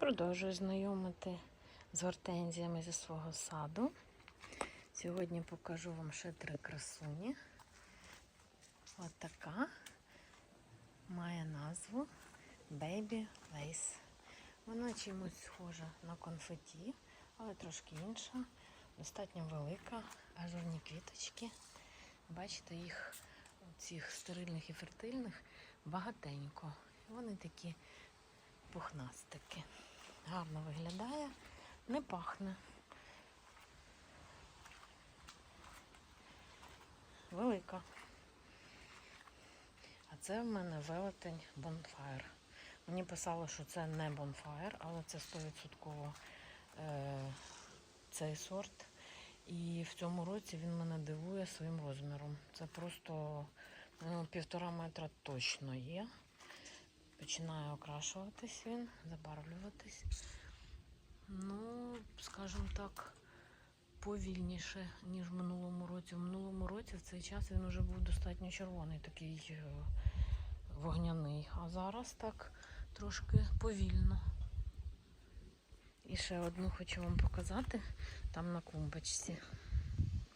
Продовжую знайомити з гортензіями зі свого саду. Сьогодні покажу вам ще три красуні. Ось така має назву Baby Lace. Вона чимось схожа на конфеті, але трошки інша, достатньо велика, ажурні квіточки. Бачите, їх цих стерильних і фертильних багатенько. Вони такі пухнастики. Гарно виглядає, не пахне. Велика. А це в мене велетень Bonfire. Мені писало, що це не Bonfire, але це 100% е, цей сорт. І в цьому році він мене дивує своїм розміром. Це просто ну, півтора метра точно є. Починає окрашуватись він, забарвлюватись. Ну, скажімо так, повільніше, ніж в минулому році. В минулому році в цей час він вже був достатньо червоний, такий е, вогняний. А зараз так трошки повільно. І ще одну хочу вам показати там на клумбочці.